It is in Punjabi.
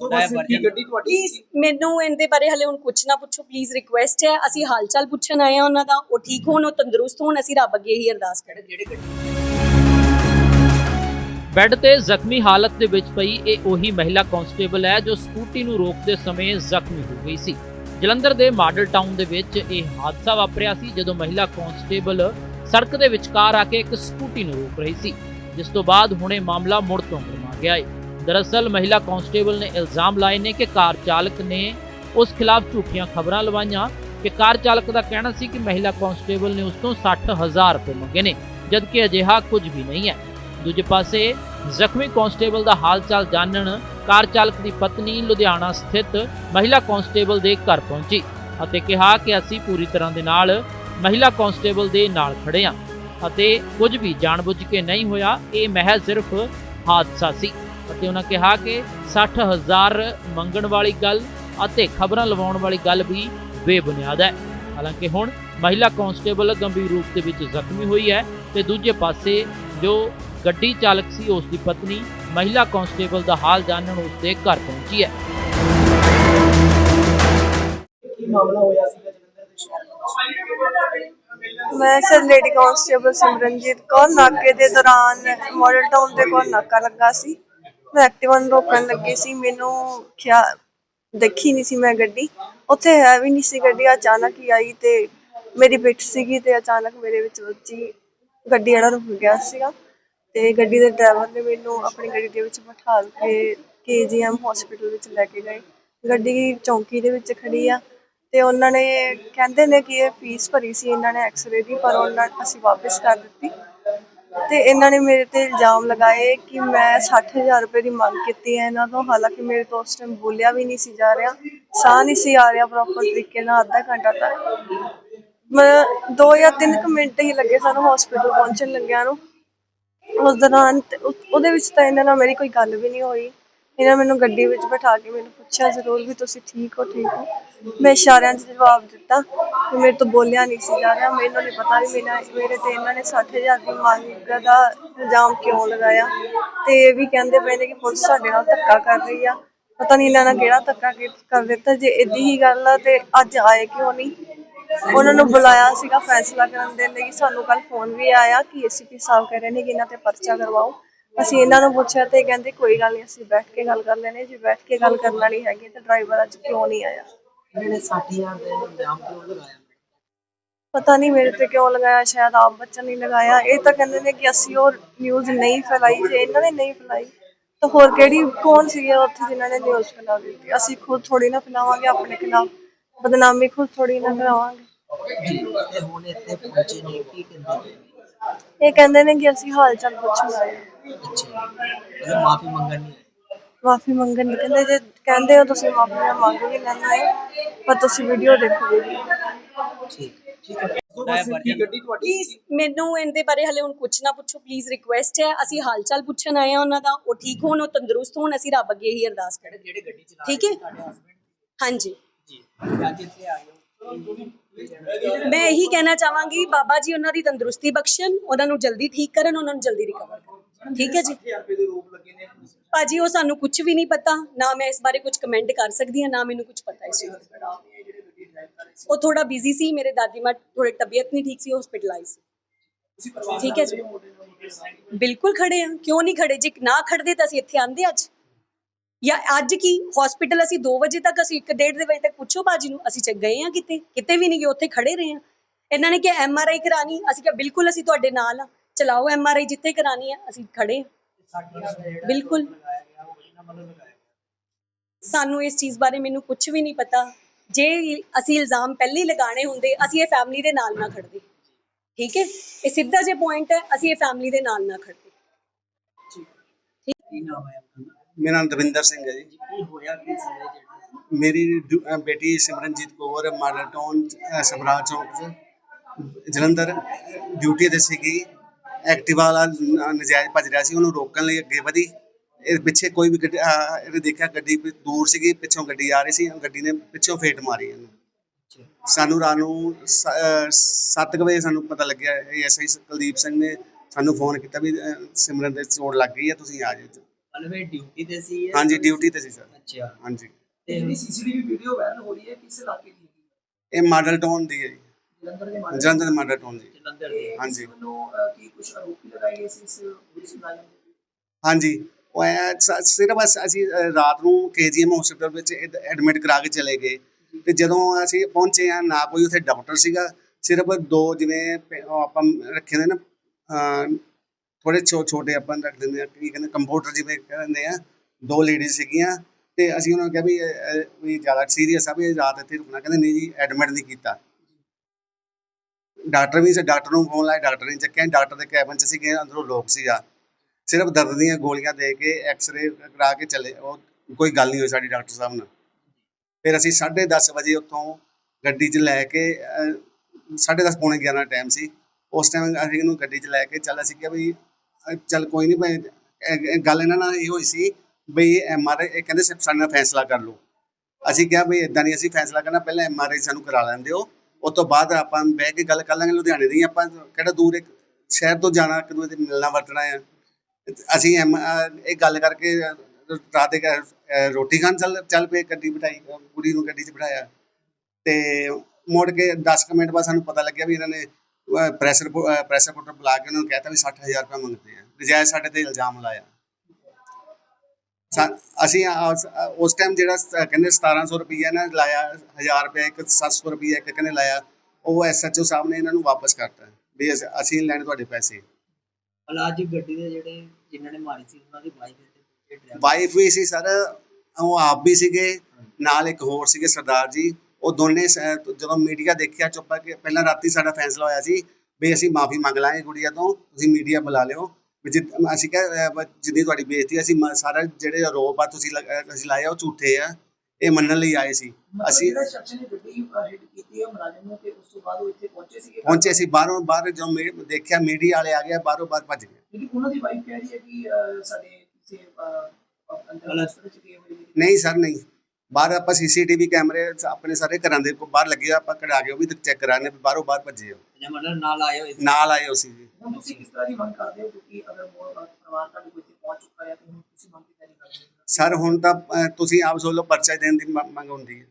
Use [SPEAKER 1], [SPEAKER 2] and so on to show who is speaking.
[SPEAKER 1] ਬੱਸ ਕੀ ਗੱਡੀ ਤੁਹਾਡੀ
[SPEAKER 2] ਪਲੀਜ਼ ਮੈਨੂੰ ਇਹਦੇ ਬਾਰੇ ਹਲੇ ਹੁਣ ਕੁਝ ਨਾ ਪੁੱਛੋ ਪਲੀਜ਼ ਰਿਕੁਐਸਟ ਹੈ। ਅਸੀਂ ਹਾਲ ਚਾਲ ਪੁੱਛਣ ਆਏ ਆ ਉਹਨਾਂ ਦਾ ਉਹ ਠੀਕ ਹੋਣ ਉਹ ਤੰਦਰੁਸਤ ਹੋਣ ਅਸੀਂ ਰੱਬ ਅੱਗੇ ਹੀ ਅਰਦਾਸ ਕਰਦੇ
[SPEAKER 3] ਬੈੱਡ ਤੇ ਜ਼ਖਮੀ ਹਾਲਤ ਦੇ ਵਿੱਚ ਪਈ ਇਹ ਉਹੀ ਮਹਿਲਾ ਕਾਂਸਟੇਬਲ ਹੈ ਜੋ ਸਕੂਟੀ ਨੂੰ ਰੋਕਦੇ ਸਮੇਂ ਜ਼ਖਮੀ ਹੋ ਗਈ ਸੀ। ਜਲੰਧਰ ਦੇ ਮਾਡਲ ਟਾਊਨ ਦੇ ਵਿੱਚ ਇਹ ਹਾਦਸਾ ਵਾਪਰਿਆ ਸੀ ਜਦੋਂ ਮਹਿਲਾ ਕਾਂਸਟੇਬਲ ਸੜਕ ਦੇ ਵਿਚਕਾਰ ਆ ਕੇ ਇੱਕ ਸਕੂਟੀ ਨੂੰ ਰੋਕ ਰਹੀ ਸੀ ਜਿਸ ਤੋਂ ਬਾਅਦ ਹੁਣੇ ਮਾਮਲਾ ਮੁੜ ਤੋਂ ਗਰਮਾ ਗਿਆ ਹੈ। ਦਰਅਸਲ ਮਹਿਲਾ ਕਾਂਸਟੇਬਲ ਨੇ ਇਲਜ਼ਾਮ ਲਾਏ ਨੇ ਕਿ ਕਾਰ ਚਾਲਕ ਨੇ ਉਸ ਖਿਲਾਫ ਝੂਠੀਆਂ ਖਬਰਾਂ ਲਵਾਈਆਂ ਕਿ ਕਾਰ ਚਾਲਕ ਦਾ ਕਹਿਣਾ ਸੀ ਕਿ ਮਹਿਲਾ ਕਾਂਸਟੇਬਲ ਨੇ ਉਸ ਤੋਂ 60000 ਰੁਪਏ ਮੰਗੇ ਨੇ, ਜਦਕਿ ਅਜਿਹਾ ਕੁਝ ਵੀ ਨਹੀਂ ਹੈ। ਦੂਜੇ ਪਾਸੇ, ਜ਼ਖਮੀ ਕਾਂਸਟੇਬਲ ਦਾ ਹਾਲ ਚਾਲ ਜਾਣਨ ਕਾਰ ਚਾਲਕ ਦੀ ਪਤਨੀ ਲੁਧਿਆਣਾ ਸਥਿਤ ਮਹਿਲਾ ਕਾਂਸਟੇਬਲ ਦੇ ਘਰ ਪਹੁੰਚੀ ਅਤੇ ਕਿਹਾ ਕਿ ਅਸੀਂ ਪੂਰੀ ਤਰ੍ਹਾਂ ਦੇ ਨਾਲ ਮਹਿਲਾ ਕਾਂਸਟੇਬਲ ਦੇ ਨਾਲ ਖੜੇ ਹਾਂ ਅਤੇ ਕੁਝ ਵੀ ਜਾਣਬੁੱਝ ਕੇ ਨਹੀਂ ਹੋਇਆ, ਇਹ ਮਹਿਜ਼ ਸਿਰਫ ਹਾਦਸਾ ਸੀ। ਅਤੇ ਉਹਨਾਂ ਕਿਹਾ ਕਿ 60000 ਮੰਗਣ ਵਾਲੀ ਗੱਲ ਅਤੇ ਖਬਰਾਂ ਲਵਾਉਣ ਵਾਲੀ ਗੱਲ ਵੀ ਬੇਬੁਨਿਆਦ ਹੈ। ਹਾਲਾਂਕਿ ਹੁਣ ਮਹਿਲਾ ਕਾਂਸਟੇਬਲ ਗੰਭੀਰ ਰੂਪ ਦੇ ਵਿੱਚ ਜ਼ਖਮੀ ਹੋਈ ਹੈ ਤੇ ਦੂਜੇ ਪਾਸੇ ਜੋ ਗੱਡੀ ਚਾਲਕ ਸੀ, ਉਸ ਦੀ ਪਤਨੀ ਮਹਿਲਾ ਕਾਂਸਟੇਬਲ ਦਾ ਹਾਲ ਜਾਣਨ ਉਸ ਦੇ ਘਰ ਪਹੁੰਚੀ ਹੈ।
[SPEAKER 1] ਮਾਮਲਾ ਹੋਇਆ ਸੀਗਾ
[SPEAKER 4] ਮੈਂ sir lady constable Simranjeet Kaur, ਨਾਕੇ ਦੇ ਦੌਰਾਨ ਮਾਡਲ ਟਾਊਨ ਦੇ ਕੋਲ ਨਾਕਾ ਲੱਗਾ ਸੀ। ਮੈਂ ਐਕਟਿਵਾ ਨੂੰ ਰੋਕਣ ਲੱਗੀ ਸੀ, ਮੈਨੂੰ ਖਿਆ, ਦੇਖੀ ਨਹੀਂ ਸੀ ਮੈਂ ਗੱਡੀ। ਉੱਥੇ ਹੈ ਵੀ ਨਹੀਂ ਸੀ ਗੱਡੀ, ਅਚਾਨਕ ਹੀ ਆਈ ਤੇ ਮੇਰੀ ਪਿੱਠ ਸੀਗੀ ਤੇ ਅਚਾਨਕ ਮੇਰੇ ਵਿੱਚ ਵੱਜੀ, ਗੱਡੀ ਵਾਲਾ ਰੁਕ ਗਿਆ ਸੀਗਾ। ਤੇ ਗੱਡੀ ਦੇ ਡਰਾਈਵਰ ਨੇ ਮੈਨੂੰ ਆਪਣੀ ਗੱਡੀ ਦੇ ਵਿੱਚ ਬਿਠਾ ਕੇ ਕੇਜੀਐਮ ਹਸਪੀਟਲ ਵਿੱਚ ਲੈ ਕੇ ਗਏ। ਗੱਡੀ ਚੌਂਕੀ ਦੇ ਵਿੱਚ ਖੜੀ ਆ ਤੇ ਉਹਨਾਂ ਨੇ ਕਹਿੰਦੇ ਨੇ ਕਿ ਇਹ ਫੀਸ ਭਰੀ ਸੀ, ਇਹਨਾਂ ਨੇ ਐਕਸਰੇ ਦੀ, ਪਰ ਉਹਨਾਂ ਅਸੀਂ ਵਾਪਸ ਕਰ ਦਿੱਤੀ। ਤੇ ਇਹਨਾਂ ਨੇ ਮੇਰੇ ਤੇ ਇਲਜ਼ਾਮ ਲਗਾਏ ਕਿ ਮੈਂ 60000 ਰੁਪਏ ਦੀ ਮੰਗ ਕੀਤੀ ਹੈ ਇਹਨਾਂ ਤੋਂ। ਹਾਲਾਂਕਿ ਮੇਰੇ ਤੋਂ ਉਸ ਟਾਈਮ ਬੋਲਿਆ ਵੀ ਨਹੀਂ ਸੀ ਜਾ ਰਿਹਾ। ਸਾਹ ਨਹੀਂ ਸੀ ਆ ਰਿਹਾ ਪ੍ਰੋਪਰ ਤਰੀਕੇ ਨਾਲ, ਅੱਧਾ ਘੰਟਾ ਤੱਕ। ਮੈਂ 2 ਜਾਂ 3 ਕੁ ਮਿੰਟ ਹੀ ਲੱਗੇ ਸਾਨੂੰ ਹਸਪੀਟਲ ਪਹੁੰਚਣ ਲੱਗਿਆਂ ਨੂੰ। ਉਸ ਦੌਰਾਨ ਉਹਦੇ ਵਿੱਚ ਤਾਂ ਇਹਨਾਂ ਨਾਲ ਮੇਰੀ ਕੋਈ ਗੱਲ ਵੀ ਨਹੀਂ ਹੋਈ। ਇਹਨਾਂ ਮੈਨੂੰ ਗੱਡੀ ਵਿੱਚ ਬਿਠਾ ਕੇ ਮੈਨੂੰ ਪੁੱਛਿਆ, ਜ਼ਰੂਰ ਵੀ ਤੁਸੀਂ ਠੀਕ ਹੋ ਠੀਕ ਹੋ? ਮੈਂ ਇਸ਼ਾਰਿਆਂ 'ਚ ਜਵਾਬ ਦਿੱਤਾ ਕਿ ਮੇਰੇ ਤੋਂ ਬੋਲਿਆ ਨਹੀਂ ਸੀ ਜਾ ਰਿਹਾ। ਮੈਨੂੰ ਨਹੀਂ ਪਤਾ ਵੀ ਮੇਰਾ, ਮੇਰੇ ਤੇ ਇਹਨਾਂ ਨੇ 60000 ਦੀ ਮੰਗ ਦਾ ਇਲਜ਼ਾਮ ਕਿਉਂ ਲਗਾਇਆ। ਤੇ ਇਹ ਵੀ ਕਹਿੰਦੇ ਪਏ ਨੇ ਕਿ ਪੁਲਿਸ ਸਾਡੇ ਨਾਲ ਧੱਕਾ ਕਰ ਰਹੀ ਆ। ਪਤਾ ਨਹੀਂ ਇਹਨਾਂ ਨਾਲ ਕਿਹੜਾ ਧੱਕਾ ਕਰ ਦਿੱਤਾ। ਜੇ ਇਦਾਂ ਹੀ ਗੱਲ ਆ ਤੇ ਅੱਜ ਆਏ ਕਿਉਂ ਨਹੀਂ ਉਹਨਾਂ ਨੂੰ ਬੁਲਾਇਆ ਸੀਗਾ ਫੈਸਲਾ ਕਰਨ ਦੇ ਲਈ। ਸਾਨੂੰ ਕੱਲ ਫੋਨ ਵੀ ਆਇਆ ਕਿ ਏਸੀਪੀ ਸਾਹਿਬ ਕਹਿ ਰਹੇ ਨੇ ਕਿ ਇਹਨਾਂ ਤੇ ਪਰਚਾ ਕਰਵਾਓ। ਅਸੀਂ ਇਹਨਾਂ ਨੂੰ ਪੁੱਛਿਆ ਤੇ ਕਹਿੰਦੇ ਕੋਈ ਗੱਲ ਨਹੀਂ ਅਸੀਂ ਬੈਠ ਕੇ ਗੱਲ ਕਰ ਲੈਣੇ ਜੇ ਬੈਠ ਕੇ ਗੱਲ ਕਰਨ ਵਾਲੀ ਹੈਗੀ ਤਾਂ ਡਰਾਈਵਰ ਅੱਜ ਕਿਉਂ ਨਹੀਂ ਆਇਆ?
[SPEAKER 1] ਇਹਨਾਂ ਨੇ 60000 ਦੇ ਇਲਜ਼ਾਮ ਕਿਉਂ ਲਗਾਇਆ?
[SPEAKER 4] ਪਤਾ ਨਹੀਂ ਮੇਰੇ ਤੇ ਕਿਉਂ ਲਗਾਇਆ ਸ਼ਾਇਦ ਆਪ ਬੱਚਾ ਨਹੀਂ ਲਗਾਇਆ। ਇਹ ਤਾਂ ਕਹਿੰਦੇ ਨੇ ਕਿ ਅਸੀਂ ਉਹ ਨਿਊਜ਼ ਨਹੀਂ ਫੈਲਾਈ ਜੇ ਇਹਨਾਂ ਨੇ ਨਹੀਂ ਫੈਲਾਈ ਤਾਂ ਹੋਰ ਕਿਹੜੀ ਕੌਣ ਸੀਗੇ ਉੱਥੇ ਜਿਨ੍ਹਾਂ ਨੇ ਨਿਊਜ਼ ਫੈਲਾ ਦਿੱਤੀ? ਅਸੀਂ ਖੁਦ ਥੋੜੀ ਨਾ ਫੈਲਾਵਾਂਗੇ ਆਪਣੇ ਖਿਲਾਫ ਬਦਨਾਮੀ ਖੁਦ ਥੋੜੀ ਨਾ ਕਰਾਵਾਂਗੇ। ਇਹ ਕਹਿੰਦੇ ਨੇ ਕਿ ਅਸੀਂ ਹਾਲ ਚਾਲ ਪੁੱਛਣ ਹਾਂ।
[SPEAKER 1] ਅੱਛਾ ਮਾਫੀ ਮੰਗਣ ਨਹੀਂ।
[SPEAKER 4] ਮਾਫੀ ਮੰਗਣ ਕਹਿੰਦੇ ਜੇ ਕਹਿੰਦੇ ਹੋ ਤੁਸੀਂ ਮਾਫੀ ਮੰਗ ਵੀ ਲੈਣਾ ਹੈ ਪਰ ਤੁਸੀਂ ਵੀਡੀਓ ਦੇਖੋਗੇ।
[SPEAKER 1] ਠੀਕ ਠੀਕ ਹੈ।
[SPEAKER 2] ਮੈਨੂੰ ਇਹਦੇ ਬਾਰੇ ਹਲੇ ਹੁਣ ਕੁਝ ਨਾ ਪੁੱਛੋ ਪਲੀਜ਼ ਰਿਕੁਐਸਟ ਹੈ। ਅਸੀਂ ਹਾਲ ਚਾਲ ਪੁੱਛਣ ਆਏ ਆ ਉਹਨਾਂ ਦਾ ਉਹ ਠੀਕ ਹੋਣ ਉਹ ਤੰਦਰੁਸਤ ਹੋਣ ਅਸੀਂ ਰੱਬ ਅੱਗੇ ਹੀ ਅਰਦਾਸ ਕਰਦੇ
[SPEAKER 1] ਜਿਹੜੇ ਗੱਡੀ ਚਲਾ
[SPEAKER 2] ਠੀਕ ਹੈ? ਹਾਂਜੀ।
[SPEAKER 1] ਜੀ ਅੱਜ ਇੱਥੇ ਆਏ ਹੋ।
[SPEAKER 2] ਮੈਂ ਇਹੀ ਕਹਿਣਾ ਚਾਹਾਂਗੀ, ਬਾਬਾ ਜੀ ਉਹਨਾਂ ਦੀ ਤੰਦਰੁਸਤੀ ਬਖਸ਼ਣ, ਉਹਨਾਂ ਨੂੰ ਜਲਦੀ ਠੀਕ ਕਰਨ, ਉਹਨਾਂ ਨੂੰ ਜਲਦੀ ਰਿਕਵਰ ਕਰਨ। ਠੀਕ ਹੈ ਜੀ? ਭਾਜੀ, ਉਹ ਸਾਨੂੰ ਕੁਝ ਵੀ ਨਹੀਂ ਪਤਾ, ਨਾ ਮੈਂ ਇਸ ਬਾਰੇ ਕੁਝ ਕਮੈਂਟ ਕਰ ਸਕਦੀ ਹਾਂ, ਨਾ ਮੈਨੂੰ ਕੁਝ ਪਤਾ ਇਸ ਚੀਜ਼ ਉਹ ਥੋੜਾ ਬਿਜ਼ੀ ਸੀ, ਮੇਰੇ ਦਾਦੀ ਮਾਂ ਥੋੜੀ ਤਬੀਅਤ ਨਹੀਂ ਠੀਕ ਸੀ ਹਸਪੀਟਲਾਈਜ਼ ਸੀ। ਠੀਕ ਹੈ ਜੀ? ਬਿਲਕੁਲ ਖੜੇ ਆ, ਕਿਉਂ ਨਹੀਂ ਖੜੇ? ਜੇ ਨਾ ਖੜਦੇ ਤਾਂ ਅਸੀਂ ਇੱਥੇ ਆਂਦੇ ਅੱਜ। ਜਾਂ ਅੱਜ ਕੀ? ਹਸਪੀਟਲ ਅਸੀਂ 2 ਵਜੇ ਤੱਕ, ਅਸੀਂ 1:30 ਦੇ ਵਜੇ ਤੱਕ ਪੁੱਛੋ ਬਾਜੀ ਨੂੰ, ਅਸੀਂ ਚ ਗਏ ਆ ਕਿਤੇ? ਕਿਤੇ ਵੀ ਨਹੀਂ ਗਏ, ਉੱਥੇ ਖੜੇ ਰਹੇ ਆ ਇਹਨਾਂ ਨੇ ਕਿਹਾ ਐਮ ਆਰ ਆਈ ਕਰਾਣੀ ਅਸੀਂ ਕਿਹਾ, ਬਿਲਕੁਲ ਅਸੀਂ ਤੁਹਾਡੇ ਨਾਲ ਆ ਚਲਾਓ ਐਮ ਆਰ ਆਈ ਜਿੱਥੇ ਕਰਾਣੀ ਆ, ਅਸੀਂ ਖੜੇ ਬਿਲਕੁਲ। ਸਾਨੂੰ ਇਸ ਚੀਜ਼ ਬਾਰੇ ਮੈਨੂੰ ਕੁਝ ਵੀ ਨਹੀਂ ਪਤਾ। ਜੇ ਅਸੀਂ ਇਲਜ਼ਾਮ ਪਹਿਲੇ ਹੀ ਲਗਾਣੇ ਹੁੰਦੇ, ਅਸੀਂ ਇਹ ਫੈਮਿਲੀ ਦੇ ਨਾਲ ਨਾ ਖੜਦੇ ਠੀਕ ਹੈ? ਇਹ ਸਿੱਧਾ ਜੇ ਪੁਆਇੰਟ ਹੈ, ਅਸੀਂ ਇਹ ਫੈਮਿਲੀ ਦੇ ਨਾਲ ਨਾ ਖੜਦੇ
[SPEAKER 1] ਕੀ ਨਾਮ ਹੈ?
[SPEAKER 5] ਮੇਰਾ ਨਾਮ ਦਵਿੰਦਰ ਸਿੰਘ ਹੈ ਜੀ।
[SPEAKER 1] ਕੀ ਹੋਇਆ ਕੀ ਸੀ ਜਿਹੜਾ?
[SPEAKER 5] ਮੇਰੀ ਅਹ ਬੇਟੀ ਸਿਮਰਨਜੀਤ ਕੌਰ ਮਾਡਲ ਟਾਊਨ ਸਭਰਾ ਚੌਂਕ 'ਚ। ਜਲੰਧਰ ਡਿਊਟੀ ਤੇ ਸੀਗੀ। ਐਕਟਿਵਾ ਵਾਲਾ ਨ- ਨਜਾਇਜ਼ ਭੱਜ ਰਿਹਾ ਸੀ ਉਹਨੂੰ ਰੋਕਣ ਲਈ ਅੱਗੇ ਵਧੀ। ਇਹ ਪਿੱਛੇ ਕੋਈ ਵੀ ਗੱਡੀ ਅਹ ਇਹਨੇ ਦੇਖਿਆ ਗੱਡੀ ਵੀ ਦੂਰ ਸੀਗੀ ਪਿੱਛੋਂ ਗੱਡੀ ਆ ਰਹੀ ਸੀ ਗੱਡੀ ਨੇ ਪਿੱਛੋਂ ਫੇਟ ਮਾਰੀ ਇਹਨੂੰ। ਸਾਨੂੰ ਰਾਤ ਨੂੰ 7 ਵਜੇ ਸਾਨੂੰ ਪਤਾ ਲੱਗਿਆ ਐਸਆਈ ਕੁਲਦੀਪ ਸਿੰਘ ਨੇ ਸਾਨੂੰ ਫੋਨ ਕੀਤਾ ਵੀ ਅਹ, ਸਿਮਰਨ ਦੇ ਚੋਟ ਲੱਗ ਗਈ ਹੈ ਤੁਸੀਂ ਆ ਜਾਓ
[SPEAKER 1] ਅਨਵੇ ਡਿਊਟੀ ਤੇ ਸੀ ਇਹ?
[SPEAKER 5] ਹਾਂਜੀ ਡਿਊਟੀ ਤੇ ਸੀ ਸਰ
[SPEAKER 1] ਅੱਛਾ।
[SPEAKER 5] ਹਾਂਜੀ।
[SPEAKER 1] ਤੇ ਜਿਹੜੀ ਸੀਸੀਟੀਵੀ ਵੀਡੀਓ ਵਾਇਰਲ ਹੋ ਰਹੀ ਹੈ ਕਿਸ ਇਲਾਕੇ ਦੀ ਹੈ?
[SPEAKER 5] ਇਹ ਮਾਡਲ ਟਾਊਨ ਦੀ ਹੈ ਜੀ।
[SPEAKER 1] ਜਲੰਧਰ ਦੇ ਮਾਡਲ
[SPEAKER 5] ਜਲੰਧਰ ਮਾਡਲ ਟਾਊਨ ਦੀ।
[SPEAKER 1] ਜਲੰਧਰ ਦੇ।
[SPEAKER 5] ਹਾਂਜੀ।
[SPEAKER 1] ਵੱਲੋਂ ਕੀ ਕੁਝ ਆਰੋਪ ਲਗਾਏ ਗਏ ਸੀ ਇਸ ਪੁਲਿਸ ਮੁਲਾਜ਼ਮ ਦੇ?
[SPEAKER 5] ਹਾਂਜੀ। ਉਹ ਐਂ ਸ- ਸਿਰਫ ਅਸ- ਅਸੀਂ ਅ, ਰਾਤ ਨੂੰ ਕੇਜੀਐਮ ਹਸਪੀਟਲ ਵਿੱਚ ਐਡਮਿਟ ਕਰਾ ਕੇ ਚਲੇ ਗਏ। ਤੇ ਜਦੋਂ ਅਸੀਂ ਪਹੁੰਚੇ ਆ ਨਾ ਕੋਈ ਉੱਥੇ ਡਾਕਟਰ ਸੀਗਾ। ਸਿਰਫ ਦੋ ਜਿਵੇਂ ਪ- ਉਹ ਆਪਾਂ ਰੱਖੇ ਨੇ ਨਾ ਥੋੜੇ ਛੋਟੇ ਆਪਾਂ ਰੱਖ ਦਿੰਦੇ ਆ ਕੀ ਕਹਿੰਦੇ ਕੰਪਿਊਟਰ ਜਿਵੇਂ ਕਹਿੰਦੇ ਆ ਦੋ ਲੇਡੀਜ਼ ਸੀਗੀਆਂ ਤੇ ਅਸੀਂ ਉਹਨਾਂ ਨੂੰ ਕਿਹਾ ਵੀ ਵੀ ਜ਼ਿਆਦਾ ਸੀਰੀਅਸ ਆ ਵੀ ਰਾਤ ਇੱਥੇ ਰੁਕਣਾ ਕਹਿੰਦੇ ਨਹੀਂ ਜੀ ਐਡਮਿਟ ਨਹੀਂ ਕੀਤਾ। ਡਾਕਟਰ ਵੀ ਸੀ ਡਾਕਟਰ ਨੂੰ ਫੋਨ ਲਾਇਆ ਡਾਕਟਰ ਨੇ ਚੱਕਿਆ ਡਾਕਟਰ ਦੇ ਕੈਬਨ 'ਚ ਸੀਗੇ ਅੰਦਰੋਂ ਲੋਕ ਸੀਗਾ। ਸਿਰਫ ਦਰਦ ਦੀਆਂ ਗੋਲੀਆਂ ਦੇ ਕੇ ਐਕਸ-ਰੇ ਕਰਾ ਕੇ ਚਲੇ ਉਹ ਕੋਈ ਗੱਲ ਨਹੀਂ ਹੋਈ ਸਾਡੀ ਡਾਕਟਰ ਸਾਹਿਬ ਨਾਲ। ਫਿਰ ਅਸੀਂ 10:30 ਵਜੇ ਉੱਥੋਂ ਗੱਡੀ 'ਚ ਲੈ ਕੇ ਅਹ, 10:30 ਪੌਣੇ 11 ਟਾਈਮ ਸੀ। ਉਸ ਟਾਈਮ ਅਸੀਂ ਇਹਨੂੰ ਗੱਡੀ 'ਚ ਲੈ ਕੇ ਚੱਲ ਅਸੀਂ ਕਿਹਾ ਵੀ ਚੱਲ ਕੋਈ ਨਹੀਂ ਭਾਈ ਗੱਲ ਇਹਨਾਂ ਨਾਲ ਇਹ ਹੋਈ ਸੀ ਬਈ ਐਮਆਰਆਈ ਇਹ ਕਹਿੰਦੇ ਸਾਡੇ ਨਾਲ ਫੈਸਲਾ ਕਰ ਲਓ। ਅਸੀਂ ਕਿਹਾ ਵੀ ਇਦਾਂ ਨਹੀਂ ਅਸੀਂ ਫੈਸਲਾ ਕਰਨਾ ਪਹਿਲਾਂ ਐਮਆਰਆਈ ਸਾਨੂੰ ਕਰਾ ਲੈਂਦੇ ਹੋ ਉਸ ਤੋਂ ਬਾਅਦ ਆਪਾਂ ਬਹਿ ਕੇ ਗੱਲ ਕਰ ਲਾਂਗੇ ਲੁਧਿਆਣੇ ਦੀ ਆਪਾਂ ਕਿਹੜਾ ਦੂਰ ਇੱਕ ਸ਼ਹਿਰ ਤੋਂ ਜਾਣਾ ਕਿਦੋਂ ਤੇ ਮਿਲਣਾ ਵਰਤਣਾ ਆ। ਅਸੀਂ ਐਮ ਇਹ ਗੱਲ ਕਰਕੇ ਅਹ, ਰਾਤ ਦੇ ਰੋਟੀ ਖਾਣ ਚੱਲ ਚੱਲ ਪਏ ਗੱਡੀ ਬਿਠਾਈ ਕੁੜੀ ਨੂੰ ਗੱਡੀ 'ਚ ਬਿਠਾਇਆ। ਤੇ ਮੁੜ ਕੇ 10 ਕੁ ਮਿੰਟ ਬਾਅਦ ਸਾਨੂੰ ਪਤਾ ਲੱਗਿਆ ਵੀ ਇਹਨਾਂ ਨੇ ਪ੍ਰੈਸ਼ਰ ਪ੍ਰੈਸ਼ਰ ਕੁੱਟਰ ਬੁਲਾ ਕੇ ਉਹਨਾਂ ਨੂੰ ਕਹਿਤਾ ਵੀ 60000 ਰੁਪਏ ਮੰਗਦੇ ਆ। ਨਜਾਇਜ਼ ਸਾਡੇ ਤੇ ਇਲਜ਼ਾਮ ਲਾਇਆ। ਅਸੀਂ ਉਸ- ਟਾਈਮ ਜਿਹੜਾ ਕਹਿੰਦੇ 1700 ਰੁਪਈਆ ਨਾ ਲਾਇਆ 1000 ਰੁਪਏ ਇੱਕ 700 ਰੁਪਈਆ ਇੱਕ ਕਹਿੰਦੇ ਲਾਇਆ ਉਹ ਐਸਐਚਓ ਸਾਹਿਬ ਨੇ ਇਹਨਾਂ ਨੂੰ ਵਾਪਸ ਕਰਤਾ। ਵੀ ਅਸੀਂ- ਲੈਣੇ ਤੁਹਾਡੇ ਪੈਸੇ।
[SPEAKER 1] ਹਾਲ ਅੱਜ ਗੱਡੀ ਦੇ ਜਿਹੜੇ ਜਿਨ੍ਹਾਂ ਨੇ ਮਾਰੀ ਸੀ ਉਹਨਾਂ ਦੀ ਵਾਈਫ ਤੇ ਡਰਾਈਵਰ
[SPEAKER 5] ਵਾਈਫ ਵੀ ਸੀ ਸਰ ਉਹ ਆਪ ਵੀ ਸੀਗੇ ਨਾਲ ਇੱਕ ਹੋਰ ਸੀਗੇ ਸਰਦਾਰ ਜੀ। ਉਹ ਦੋਨੇ ਜਦੋਂ ਮੀਡੀਆ ਦੇਖਿਆ ਚੁੱਪ ਕੇ ਪਹਿਲਾਂ ਰਾਤੀ ਸਾਡਾ ਫੈਸਲਾ ਹੋਇਆ ਸੀ ਵੀ ਅਸੀਂ ਮਾਫੀ ਮੰਗ ਲਾਂਗੇ ਗੁੜੀਆ ਤੋਂ ਤੁਸੀਂ ਮੀਡੀਆ ਬੁਲਾ ਲਿਓ। ਵੀ ਅਸੀਂ ਕਿਹਾ ਜਿੰਨੀ ਤੁਹਾਡੀ ਬੇਇੱਜ਼ਤੀ ਅਸੀਂ ਸਾਰਾ ਜਿਹੜੇ ਆਰੋਪ ਆ ਤੁਸੀਂ ਅਸੀਂ ਲਾਏ ਆ ਉਹ ਝੂਠੇ ਆ ਇਹ ਮੰਨਣ ਲਈ ਆਏ ਸੀ। ਅਸੀਂ
[SPEAKER 1] ਜਿਹੜਾ ਸ਼ਖਸ ਨੇ ਗੱਡੀ ਹਿੱਟ ਕੀਤੀ ਹੈ ਮੁਲਾਜ਼ਮ ਨੂੰ ਤੇ ਉਸ ਤੋਂ ਬਾਅਦ ਉਹ ਇੱਥੇ ਪਹੁੰਚੇ
[SPEAKER 5] ਸੀ ਬਾਹਰੋਂ ਬਾਹਰ ਜਦੋਂ ਮੀ- ਦੇਖਿਆ ਮੀਡੀਆ ਵਾਲੇ ਆ ਗਏ ਬਾਹਰੋਂ ਬਾਹਰ ਭੱਜ ਗਏ
[SPEAKER 1] ਲੇਕਿਨ ਉਹਨਾਂ ਦੀ ਵਾਈਫ ਕਹਿ ਰਹੀ ਹੈ ਕਿ ਅਹ, ਸਾਡੇ ਕਿਸੇ ਅਹ, ਅੰਦਰ ਹਸਪਤਾਲ ਚ ਗਏ ਹੋਏ
[SPEAKER 5] ਨਹੀਂ ਸਰ ਨਹੀਂ। ਬਾਹਰ ਆਪਾਂ ਸੀਸੀਟੀਵੀ ਕੈਮਰੇ ਆਪਣੇ ਸਾਰੇ ਘਰਾਂ ਦੇ ਕੋਲ ਬਾਹਰ ਲੱਗੇ ਆ, ਆਪਾਂ ਕਢਾ ਕੇ ਉਹ ਵੀ ਚੈੱਕ ਕਰਾਣੇ ਵੀ ਬਾਹਰੋਂ ਬਾਹਰ ਭੱਜੇ ਹੋ।
[SPEAKER 1] ਜਾਂ ਮਤਲਬ ਨਾਲ ਆਏ ਹੋਏ
[SPEAKER 5] ਨਾਲ ਆਏ ਹੋ ਸੀ ਜੀ।
[SPEAKER 1] ਹੁਣ ਤੁਸੀਂ ਕਿਸ ਤਰ੍ਹਾਂ ਦੀ ਮੰਗ ਕਰਦੇ ਹੋ? ਕਿਉਂਕਿ ਅਗਰ ਮੋਰ ਪਰਿਵਾਰ ਤੁਹਾਡੇ ਕੋਲ ਇੱਥੇ ਪਹੁੰਚ ਚੁੱਕਾ ਹੈ ਤਾਂ ਹੁਣ ਤੁਸੀਂ ਮੰਗ ਕਿੱਦਾਂ ਦੀ ਕਰਦੇ ਹੋ?
[SPEAKER 5] ਸਰ ਹੁਣ ਤਾਂ ਅਹ, ਤੁਸੀਂ ਆਪ ਸੋਚ ਲਓ ਪਰਚਾ ਦੇਣ ਦੀ ਮ- ਮੰਗ ਹੁੰਦੀ ਹੈ।